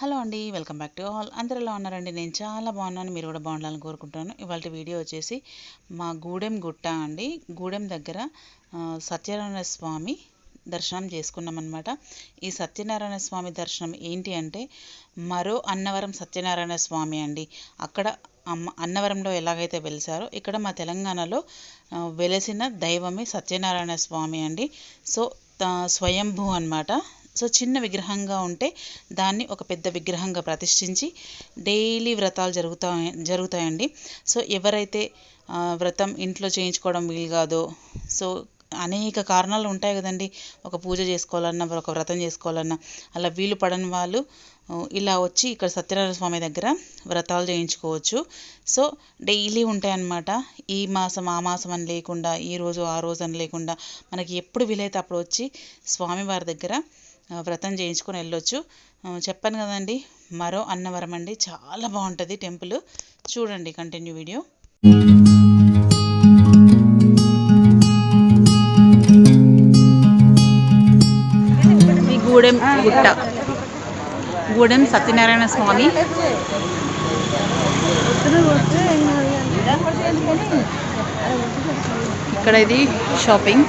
Hello అండి welcome back to all. అందరూ ఎలా ఉన్నారండి? నేను చాలా బాగున్నాను మీరు కూడా బాగుండాలని కోరుకుంటున్నాను. ఇవాళ వీడియో వచ్చేసి మా గూడెం గుట్ట అండి. గూడెం దగ్గర సత్యనారాయణ స్వామి దర్శనం చేసుకున్నాం అనమాట ఈ సత్యనారాయణ స్వామి దర్శనం ఏంటి అంటే మరో అన్నవరం సత్యనారాయణ స్వామి అండి. అక్కడ అమ్మ అన్నవరంలో ఎలాగైతే వెలిసారో ఇక్కడ మా తెలంగాణలో వెలిసిన వెలసిన దైవమే సత్యనారాయణ స్వామి అండి. సో స్వయంభూ అనమాట సో చిన్న విగ్రహంగా ఉంటే దాన్ని ఒక పెద్ద విగ్రహంగా ప్రతిష్ఠించి డైలీ వ్రతాలు జరుగుతాయి జరుగుతాయండి. సో ఎవరైతే వ్రతం ఇంట్లో చేయించుకోవడం వీలు కాదో సో అనేక కారణాలు ఉంటాయి కదండి. ఒక పూజ చేసుకోవాలన్నా ఒక వ్రతం చేసుకోవాలన్నా అలా వీలు పడని వాళ్ళు ఇలా వచ్చి ఇక్కడ సత్యనారాయణ స్వామి దగ్గర వ్రతాలు చేయించుకోవచ్చు. సో డైలీ ఉంటాయన్నమాట. ఈ మాసం ఆ మాసం అని లేకుండా ఈ రోజు ఆ రోజు అని లేకుండా మనకి ఎప్పుడు వీలైతే అప్పుడు వచ్చి స్వామివారి దగ్గర వ్రతం చేయించుకొని వెళ్ళొచ్చు. చెప్పాను కదండి మరో అన్నవరం అండి. చాలా బాగుంటుంది టెంపుల్. చూడండి కంటిన్యూ వీడియో. గూడెం గుట్ట. గూడెం సత్యనారాయణ స్వామి. ఇక్కడ ఇది షాపింగ్.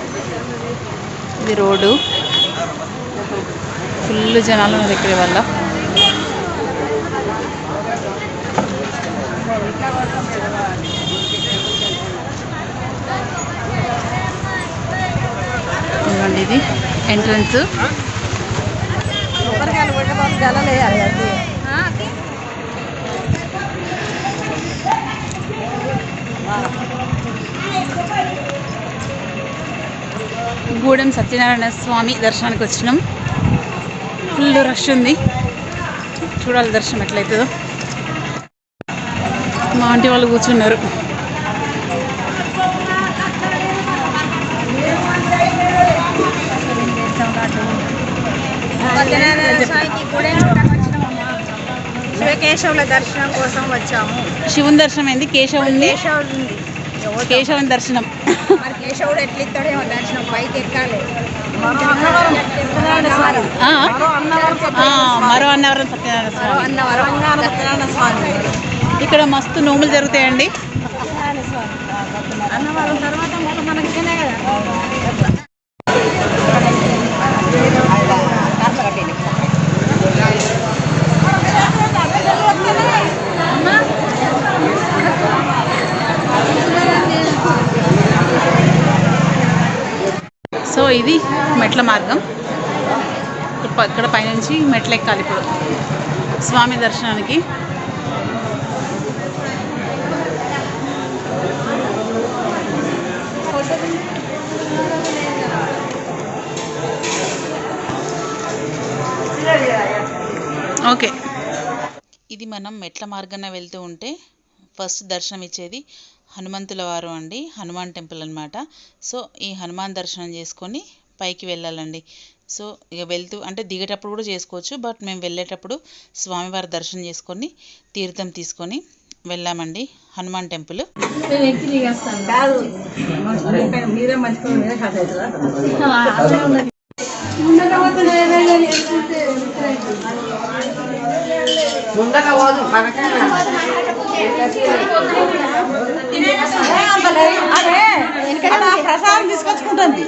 ఇది రోడ్డు. ఫుల్ జనాలు ఉన్నారు దగ్గర వల్ల. ఇది ఎంట్రన్స్. గూడెం సత్యనారాయణ స్వామి దర్శనానికి వచ్చినాం. ఫుల్ రష్ ఉంది. చూడాలి దర్శనం ఎట్లయితుందో. మా ఆంటీ వాళ్ళు కూర్చున్నారు సత్యనారాయణ స్వామికి గుడి వచ్చినామమ్మా శివకేశవుల దర్శనం కోసం వచ్చాము. శివుని దర్శనం అయింది కేశవుని? ఉంది కేశవుని దర్శనం. మరి కేశవుడు ఎట్లా ఇస్తాడేమో దర్శనం పైకి ఎక్కాలి? ఆ, మరో అన్నవరం సత్యనారాయణ స్వామి అన్నవరం సత్యనారాయణ స్వామి ఇక్కడ మస్తు నోములు జరుగుతాయండి. అన్నవరం తర్వాత మనకి కదా సో ఇది మెట్ల మార్గం. ఇక్కడ ఇక్కడ పైనుంచి మెట్లు ఎక్కాలి ఇప్పుడు. స్వామి దర్శనానికి. ఓకే. ఇది మనం మెట్ల మార్గాన వెళ్తూ ఉంటే ఫస్ట్ దర్శనం ఇచ్చేది హనుమంతుల వారు అండి హనుమాన్ టెంపుల్ అన్నమాట. సో ఈ హనుమాన్ దర్శనం చేసుకొని పైకి వెళ్ళాలండి. సో ఇక వెళ్తూ అంటే దిగేటప్పుడు కూడా చేసుకోవచ్చు బట్ మేము వెళ్ళేటప్పుడు స్వామివారి దర్శనం చేసుకొని తీర్థం తీసుకొని వెళ్ళామండి హనుమాన్ టెంపుల్. ప్రసాదం తీసుకొచ్చుకుంటుంది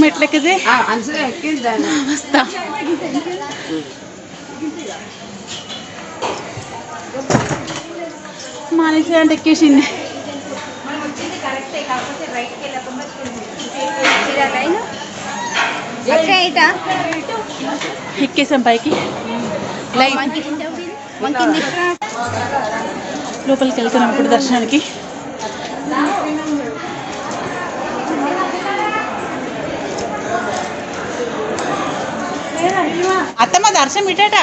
మెట్లెక్కితే వస్తా మానేసి అంటే ఎక్కేసింది అక్క ఇట ఎక్కేసాం పైకి లోపలికి వెళ్తున్నాం ఇప్పుడు దర్శనానికి అత్తమ్మ దర్శనం ఇటట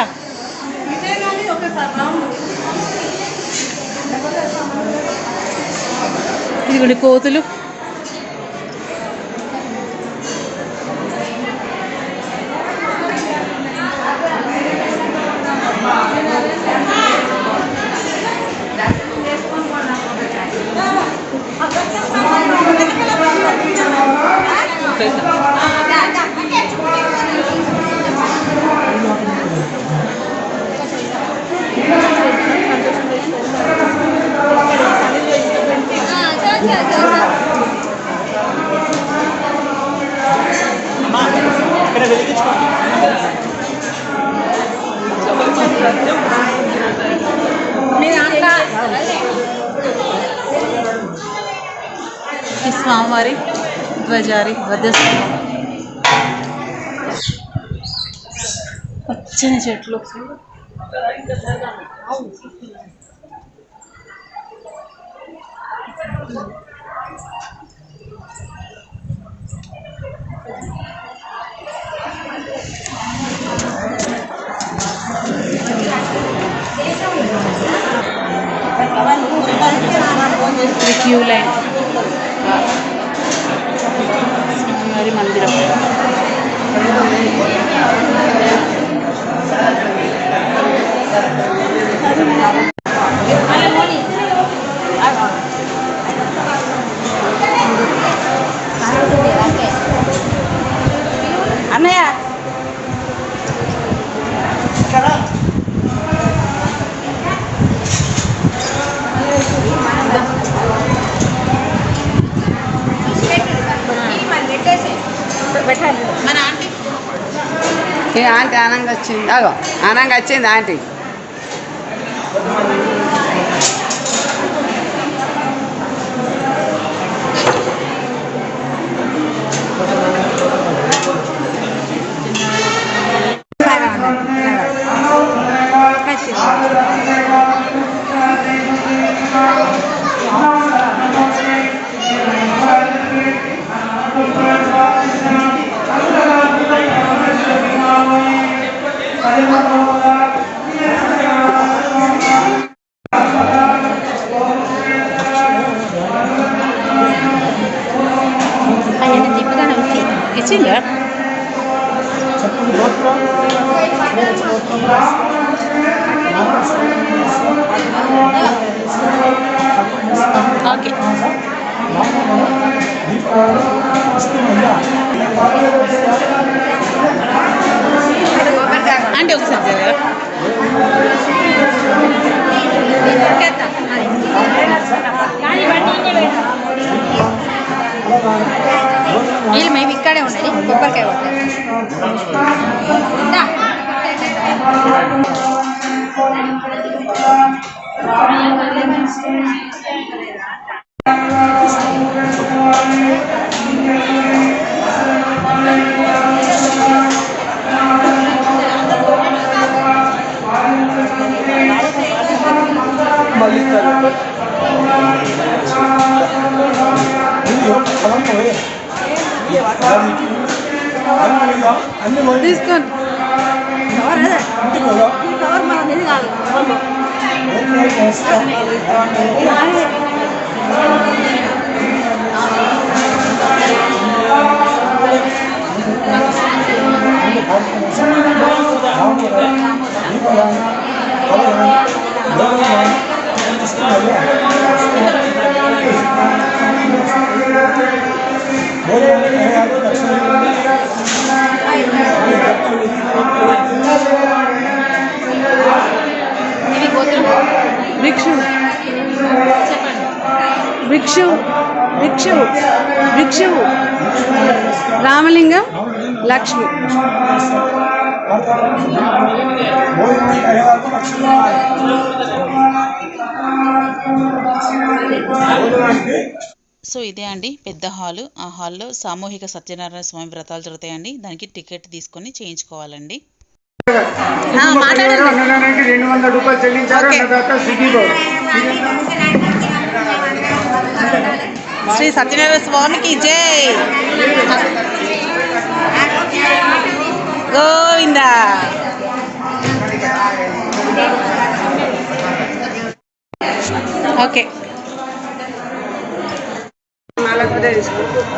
ఇదిగోండి కోతులు ఈ స్వామివారి ధ్వజారి ధ్వజస్తంభం పచ్చని చెట్లు క్యూ లైన్ స్వామివారి మందిరం ఆంటీ ఆనంగా వచ్చింది. అగో ఆనంగా వచ్చింది ఆంటీ. ఇచ్చిందా ఓకే అంటే ఒకసారి జరగరా వీళ్ళు మేము ఇక్కడే ఉన్నది కొబ్బరికాయ కొట్టారు తీసుకోండి భిక్షు లక్ష్మి. సో ఇదే అండి పెద్ద హాలు. ఆ హాల్లో సామూహిక సత్యనారాయణ స్వామి వ్రతాలు జరుగుతాయండి. దానికి టికెట్ తీసుకొని చేయించుకోవాలండి. రెండు వందల రూపాయలు చెల్లించారు శ్రీ సత్యనారాయణ స్వామికి జై. గోవింద. ఓకే.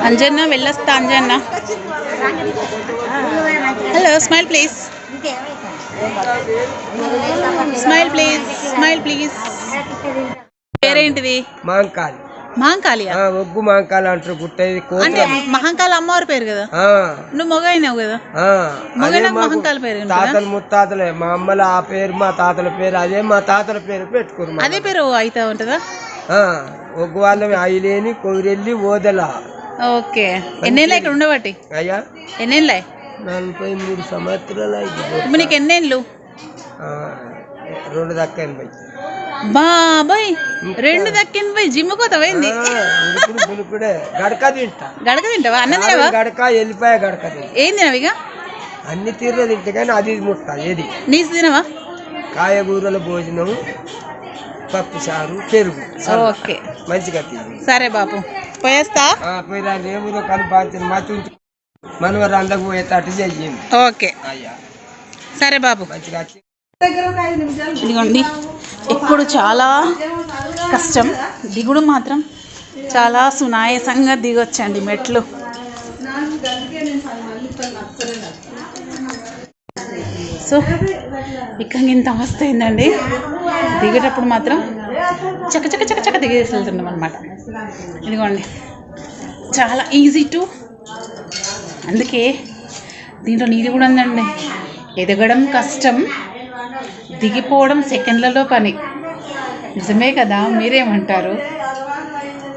అంజన్న వెళ్ళొస్తా Anjanna. Hello smile please smile please smile please పేరేంటిది? Mankali మహంకాళియా? ఆ, ఒగ్గు మాంకాలి అంటారు పుట్టేది అంటే మహంకాళ అమ్మవారి పేరు కదా? నువ్వు మొగ అయినావు కదా మొగైనాక మహంకాళ పేరు? తాతలు ముత్తాతలే మా అమ్మల ఆ పేరు మా తాతల పేరు అదే మా తాతల పేరు పెట్టుకోరు అదే పేరు అయితే ఉంటుందా? ఆ, ఒగ్గు వాళ్ళం అయిలేని కొవిరెల్లి ఓదల. ఓకే. ఎన్నేళ్ళ ఇక్కడ ఉండబట్టి? అయ్యా? ఎన్నేళ్ళ? నలభై మూడు సంవత్సరాలు నీకు ఎన్నేళ్ళు? రెండు దక్క ఎనభై బాబాయ్ రెండు దక్కిన పోయి జిమ్ కోత పోయింది ఆ, ఉడుకుడు పులుకుడే గడక తింటా. గడక తింటావా? అన్నం తినవా? గడక వెళ్ళిపోయా గడక ఏం తినవు ఇక? అన్ని తీర్లు తింటే కానీ అది ముట్ట ఏది? నీసు తినవా? కాయగూరల భోజనం పప్పు చారు పెరుగు. ఓకే. మంచిగా సరే బాపు. పోయేస్తా? పోయిరా రేవులో కనిపించిన మా చుంచు మనవరు అందకు పోయేటట్టు చెయ్యింది. ఓకే. అయ్యా. సరే బాబు మంచిగా ఇదిగోండి. ఇప్పుడు చాలా కష్టం. దిగుడు మాత్రం చాలా సునాయసంగా దిగొచ్చండి మెట్లు. సో ఇక్కడ ఇంత అవస్థ అయిందండి దిగేటప్పుడు మాత్రం చక చక చక చక దిగేసి వెళ్తున్నాం అనమాట ఇదిగోండి. చాలా ఈజీ టు అందుకే దీంట్లో నీది కూడా ఉందండి. ఎదగడం కష్టం. దిగిపోవడం సెకండ్లలో పని. నిజమే కదా? మీరేమంటారు?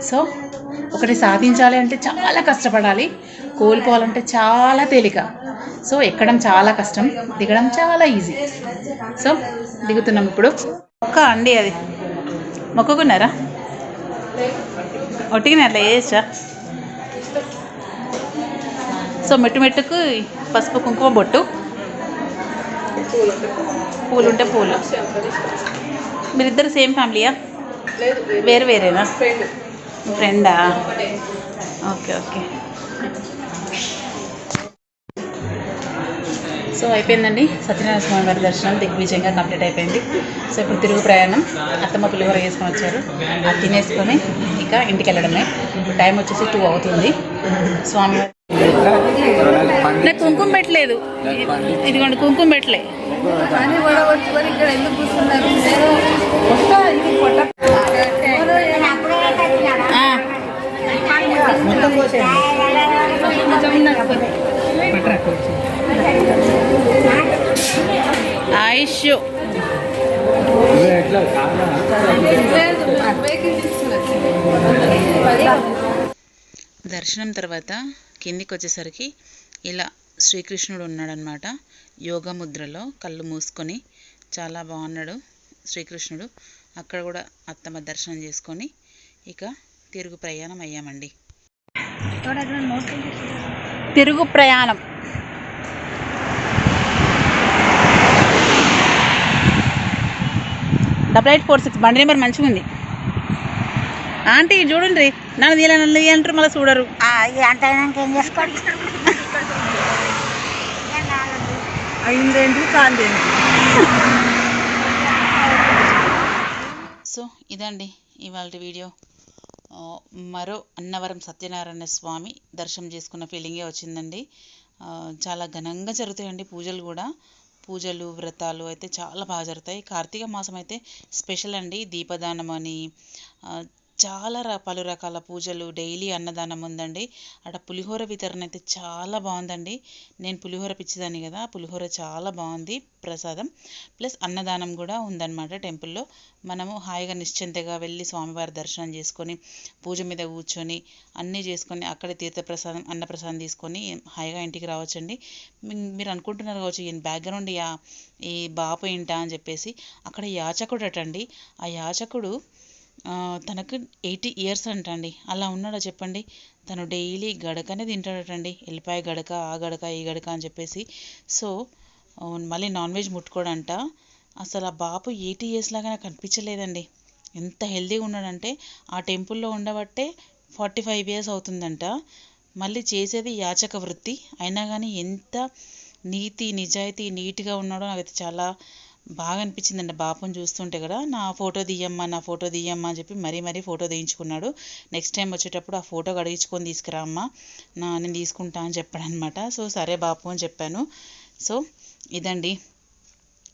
సో ఒకటి సాధించాలి అంటే చాలా కష్టపడాలి. కోల్పోవాలంటే చాలా తేలిక. సో ఎక్కడం చాలా కష్టం దిగడం చాలా ఈజీ. సో దిగుతున్నాం ఇప్పుడు. మొక్క అండి అది. మొక్కుకున్నారా ఒట్టిగానే వేసా సో మెట్టు మెట్టుకు పసుపు కుంకుమ బొట్టు. పూలు ఉంటే పూలు. మీరిద్దరు సేమ్ ఫ్యామిలీయా? వేరు వేరేనా? ఫ్రెండా? Okay okay. సో అయిపోయిందండి సత్యనారాయణ స్వామి వారి దర్శనం దిగ్విజయంగా కంప్లీట్ అయిపోయింది. సో ఇప్పుడు తిరుగు ప్రయాణం. అత్తమ్మ పులిహోర వేసుకొని వచ్చారు. అది తినేసుకొని ఇంకా ఇంటికి వెళ్ళడమే. ఇప్పుడు టైం వచ్చేసి టూ అవుతుంది. స్వామి నాకు కుంకుమ పెట్టలేదు. ఇదిగోండి కుంకుమ పెట్టలే. ఆయుష్. దర్శనం తర్వాత కిందికి వచ్చేసరికి ఇలా శ్రీకృష్ణుడు ఉన్నాడనమాట యోగ ముద్రలో కళ్ళు మూసుకొని చాలా బాగున్నాడు శ్రీకృష్ణుడు. అక్కడ కూడా అత్తమ్మ దర్శనం చేసుకొని ఇక తిరుగు ప్రయాణం అయ్యామండి. తిరుగు ప్రయాణం. డబల్ ఎయిట్ ఫోర్ సిక్స్ బండి నెంబర్ మంచిగా ఉంది ఆంటీ చూడండి. నన్ను తీయాలి నన్ను అంటారు మళ్ళీ చూడరు. అంత అయినాక ఏం చేసుకోండి అయిందేంటి కాందేంటి? సో ఇదండి ఇవాళ వీడియో. మరో అన్నవరం సత్యనారాయణ స్వామి దర్శనం చేసుకున్న ఫీలింగే వచ్చిందండి. చాలా ఘనంగా జరుగుతాయండి పూజలు కూడా. పూజలు వ్రతాలు అయితే చాలా బాగా జరుగుతాయి. కార్తీక మాసం అయితే స్పెషల్ అండి. దీపదానం అని చాలా ర పలు రకాల పూజలు డైలీ అన్నదానం ఉందండి. అక్కడ పులిహోర వితరణ అయితే చాలా బాగుందండి. నేను పులిహోర పిచ్చిదాన్ని కదా పులిహోర చాలా బాగుంది ప్రసాదం. ప్లస్ అన్నదానం కూడా ఉందన్నమాట టెంపుల్లో. మనము హాయిగా నిశ్చింతగా వెళ్ళి స్వామివారి దర్శనం చేసుకొని పూజ మీద కూర్చొని అన్నీ చేసుకొని అక్కడ తీర్థప్రసాదం అన్నప్రసాదం తీసుకొని హాయిగా ఇంటికి రావచ్చండి. మీరు అనుకుంటున్నారు కావచ్చు ఈయన బ్యాక్గ్రౌండ్ యా ఈ బాపు ఏంటా అని చెప్పేసి అక్కడ యాచకుడు అటండి ఆ యాచకుడు తనకు ఎయిటీ ఇయర్స్ అంటండి. అలా ఉన్నాడా చెప్పండి. తను డైలీ గడకనే తింటాడటండి. ఎల్లిపాయ గడక ఆ గడక ఈ గడక అని చెప్పేసి. సో మళ్ళీ నాన్ వెజ్ ముట్టుకోడంట. అసలు ఆ బాపు ఎయిటీ ఇయర్స్ లాగా నాకు అనిపించలేదండి ఎంత హెల్తీగా ఉన్నాడంటే ఆ టెంపుల్లో ఉండబట్టే ఫార్టీ ఫైవ్ ఇయర్స్ అవుతుందంట. మళ్ళీ చేసేది యాచక వృత్తి. అయినా కానీ ఎంత నీతి నిజాయితీ నీట్గా ఉన్నాడో నాకైతే చాలా బాగా అనిపించిందండి. బాపుని చూస్తుంటే కదా నా ఫోటో తీయమ్మా నా ఫోటో తీయమ్మా అని చెప్పి మరీ మరీ ఫోటో తీయించుకున్నాడు. నెక్స్ట్ టైం వచ్చేటప్పుడు ఆ ఫోటో కడిగించుకొని తీసుకురా అమ్మా నా నేను తీసుకుంటా అని చెప్పాడు అనమాట సో సరే బాపు అని చెప్పాను. సో ఇదండి.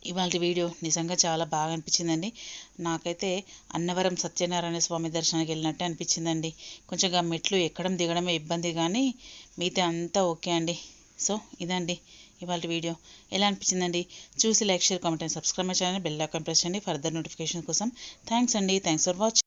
ఇవాళ వీడియో నిజంగా చాలా బాగా అనిపించిందండి. నాకైతే అన్నవరం సత్యనారాయణ స్వామి దర్శనానికి వెళ్ళినట్టే అనిపించిందండి. కొంచెం మెట్లు ఎక్కడం దిగడమే ఇబ్బంది కానీ మిగతా అంతా ఓకే అండి. సో ఇదండి. ఇవాళ వీడియో ఎలా అనిపించిందండి? చూసి like share comment and subscribe my channel bell icon press చేయండి. ఫర్దర్ నోటిఫికేషన్ కోసం థ్యాంక్స్ అండి. Thanks for watching